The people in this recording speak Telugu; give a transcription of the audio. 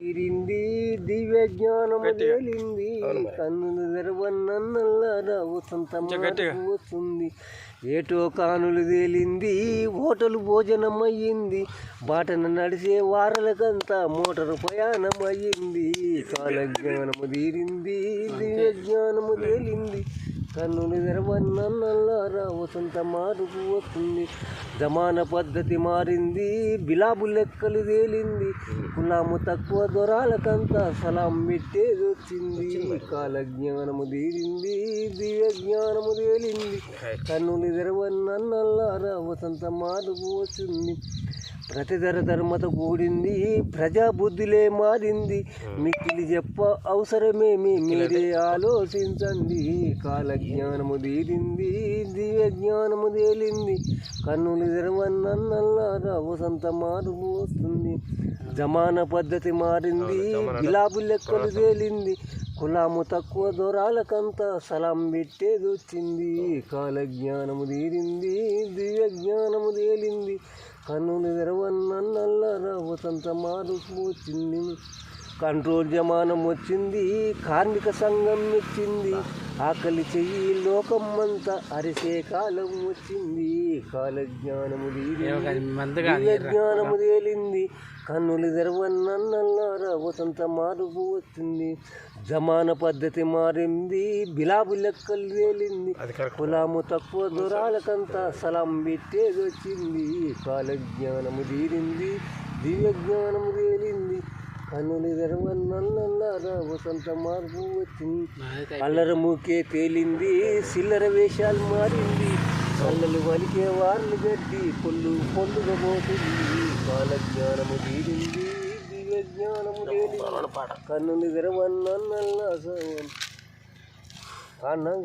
తీరింది దివ్య జ్ఞానము. తేలింది. కన్నులు తెరవన్నల్లారా వసంత వస్తుంది. ఏటో కానులు తేలింది హోటలు భోజనం అయ్యింది బాటన నడిచే వారలకంతా మోటారు ప్రయాణం అయ్యింది కాలజ్ఞానము తీరింది దివ్య జ్ఞానము తేలింది. కన్నులు తెరవన్నల్లారా వసంత మార్పు వస్తుంది. జమాన పద్ధతి మారింది బిలాబు లెక్కలు తేలింది. కులాము తక్కువ దొరాలకంతా సలాం పెట్టేది వచ్చింది. కాలజ్ఞానము తీరింది దివ్య జ్ఞానము తేలింది కన్నులు తెరవన్నల్లారా వసంత మార్పు వచ్చింది ప్రతిధర ధర్మత కూడింది ప్రజా బుద్ధిలే మారింది మిక్కిలి చెప్ప అవసరమేమి? మీరే ఆలోచించండి. కాలజ్ఞానము తీరింది దివ్య జ్ఞానము తేలింది. కన్నులు తెరవన్నల్లారా వసంత మార్పు వస్తుంది జమాన పద్ధతి మారింది గులాబు లెక్కలు తేలింది. కులాము తక్కువ దూరాలకంతా సలాం పెట్టేది వచ్చింది కాలజ్ఞానము తీరింది దివ్య జ్ఞానము తేలింది. కన్నులు తెరవన్నల్లరావు తంత మారుపు వచ్చింది కంట్రోల్ జమానం వచ్చింది కార్మిక సంఘం వచ్చింది ఆకలి చెయ్యి లోకమంతా అరిసే కాలం వచ్చింది. కాలజ్ఞానము జ్ఞానము తేలింది. కన్నులు తెరవన్నల్లారా వసంత మార్పు వచ్చింది. జమాన పద్ధతి మారింది బిలాబు లెక్కలు తేలింది. కులాము తక్కువ దూరాలకంతా సలాం పెట్టేది వచ్చింది కాలజ్ఞానము తీరింది దివ్య జ్ఞానము తేలింది కన్నులు వసంత మార్పు వచ్చింది అల్లర మూకే తేలింది సిల్లర వేషాలు మారింది. కళ్ళలు వలికే వార్లు గడ్డి పొల్లు పొల్లుగా పోతుంది కాలజ్ఞానము తీరింది దివ్య జ్ఞానము తేలింది. కన్నులు తెరవన్నల్లా అన్నం